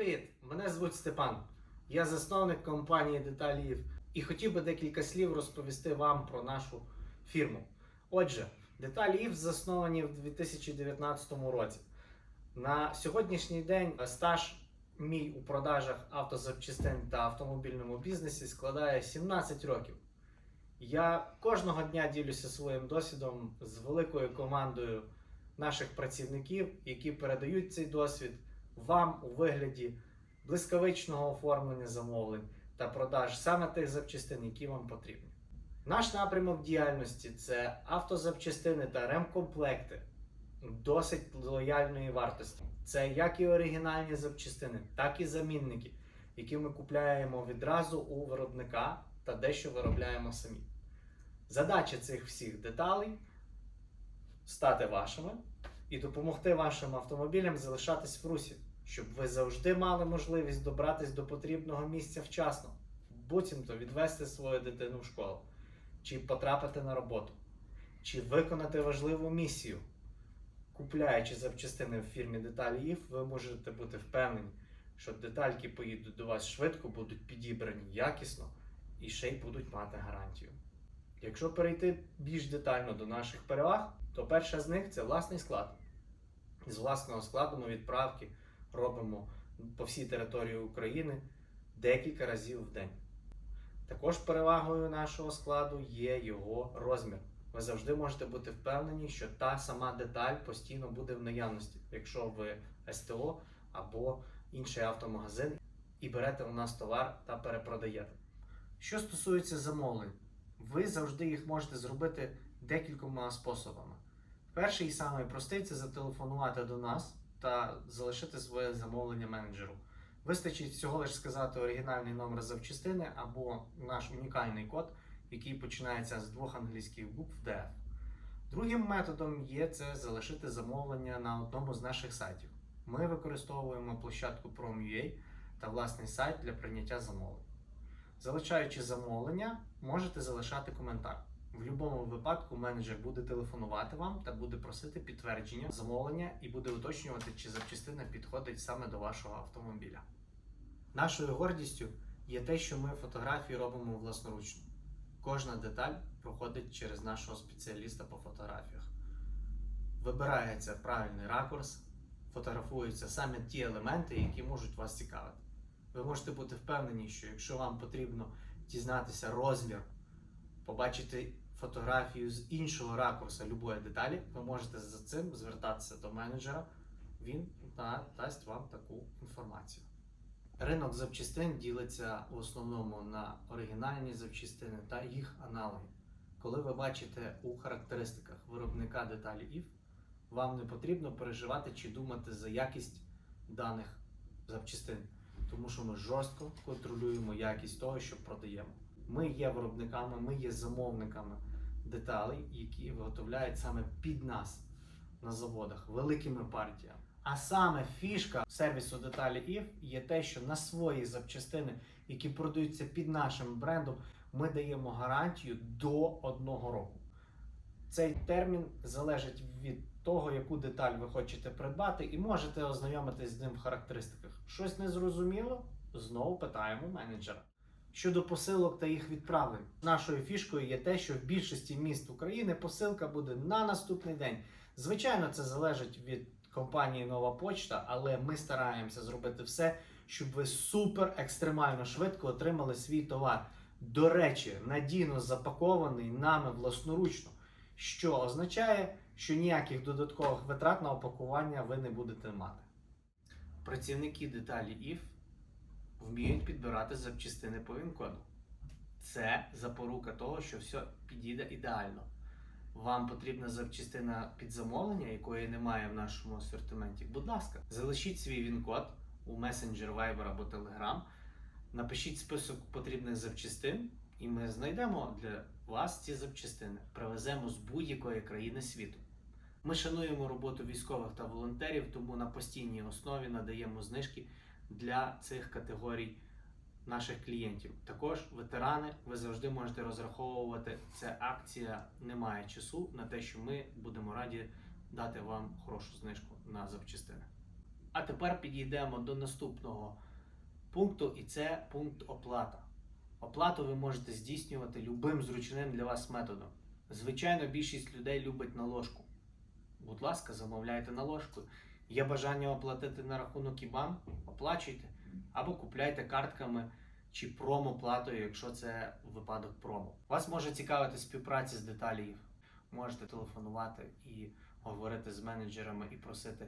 Привіт! Мене звуть Степан. Я засновник компанії Деталіїв і хотів би декілька слів розповісти вам про нашу фірму. Отже, Деталіїв засновані в 2019 році. На сьогоднішній день стаж мій у продажах автозапчастин та автомобільному бізнесі складає 17 років. Я кожного дня ділюся своїм досвідом з великою командою наших працівників, які передають цей досвід вам у вигляді блискавичного оформлення замовлень та продаж саме тих запчастин, які вам потрібні. Наш напрямок діяльності це автозапчастини та ремкомплекти досить лояльної вартості. Це як і оригінальні запчастини, так і замінники, які ми купляємо відразу у виробника та дещо виробляємо самі. Задача цих всіх деталей стати вашими і допомогти вашим автомобілям залишатись в русі, щоб ви завжди мали можливість добратись до потрібного місця вчасно, буцімто відвести свою дитину в школу, чи потрапити на роботу, чи виконати важливу місію. Купляючи запчастини в фірмі Деталі ІФ, ви можете бути впевнені, що детальки поїдуть до вас швидко, будуть підібрані якісно і ще й будуть мати гарантію. Якщо перейти більш детально до наших переваг, то перша з них це власний склад. З власного складу ми відправки робимо по всій території України декілька разів в день. Також перевагою нашого складу є його розмір. Ви завжди можете бути впевнені, що та сама деталь постійно буде в наявності, якщо ви СТО або інший автомагазин і берете у нас товар та перепродаєте. Що стосується замовлень, ви завжди їх можете зробити декількома способами. Перший і самий простий це зателефонувати до нас та залишити своє замовлення менеджеру. Вистачить всього лише сказати оригінальний номер запчастини або наш унікальний код, який починається з двох англійських букв DF. Другим методом є це залишити замовлення на одному з наших сайтів. Ми використовуємо площадку Prom.ua та власний сайт для прийняття замовлень. Залишаючи замовлення, можете залишати коментар. В будь-якому випадку менеджер буде телефонувати вам та буде просити підтвердження замовлення і буде уточнювати, чи запчастина підходить саме до вашого автомобіля. Нашою гордістю є те, що ми фотографії робимо власноручно. Кожна деталь проходить через нашого спеціаліста по фотографіях. Вибирається правильний ракурс, фотографуються саме ті елементи, які можуть вас цікавити. Ви можете бути впевнені, що якщо вам потрібно дізнатися розмір, побачити фотографію з іншого ракурсу любої деталі, ви можете за цим звертатися до менеджера. Він дасть вам таку інформацію. Ринок запчастин ділиться в основному на оригінальні запчастини та їх аналоги. Коли ви бачите у характеристиках виробника деталі IF, вам не потрібно переживати чи думати за якість даних запчастин, тому що ми жорстко контролюємо якість того, що продаємо. Ми є виробниками, ми є замовниками деталей, які виготовляють саме під нас на заводах великими партіями. А саме фішка сервісу деталі IF є те, що на свої запчастини, які продаються під нашим брендом, ми даємо гарантію до одного року. Цей термін залежить від того, яку деталь ви хочете придбати, і можете ознайомитись з ним в характеристиках. Щось незрозуміло? Знову питаємо менеджера. Щодо посилок та їх відправлень, нашою фішкою є те, що в більшості міст України посилка буде на наступний день. Звичайно, це залежить від компанії Нова Почта, але ми стараємося зробити все, щоб ви супер екстремально швидко отримали свій товар. До речі, надійно запакований нами власноручно, що означає, що ніяких додаткових витрат на опакування ви не будете мати. Працівники деталі IF вміють підбирати запчастини по ВІН-коду. Це запорука того, що все підійде ідеально. Вам потрібна запчастина під замовлення, якої немає в нашому асортименті. Будь ласка, залишіть свій він-код у месенджер Viber або Telegram, напишіть список потрібних запчастин, і ми знайдемо для вас ці запчастини, привеземо з будь-якої країни світу. Ми шануємо роботу військових та волонтерів, тому на постійній основі надаємо знижки для цих категорій наших клієнтів. Також ветерани, ви завжди можете розраховувати. Ця акція не має часу на те, що ми будемо раді дати вам хорошу знижку на запчастини. А тепер підійдемо до наступного пункту, і це пункт оплата. Оплату ви можете здійснювати любим зручним для вас методом. Звичайно, більшість людей любить наложку. Будь ласка, замовляйте наложку. Є бажання оплатити на рахунок ІБАН, оплачуйте або купляйте картками чи промоплатою, якщо це випадок промо. Вас може цікавити співпраця з деталів. Можете телефонувати і говорити з менеджерами і просити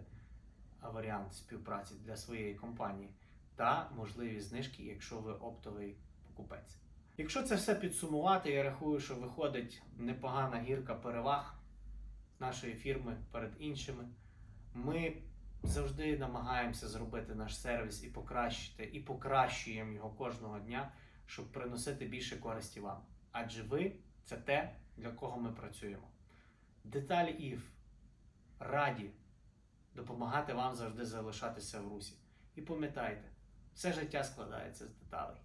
варіант співпраці для своєї компанії та можливі знижки, якщо ви оптовий покупець. Якщо це все підсумувати, я рахую, що виходить непогана гірка переваг нашої фірми перед іншими. Ми завжди намагаємося зробити наш сервіс і покращити, і покращуємо його кожного дня, щоб приносити більше користі вам. Адже ви це те, для кого ми працюємо. Деталі ІФ раді допомагати вам завжди залишатися в русі. І пам'ятайте, все життя складається з деталей.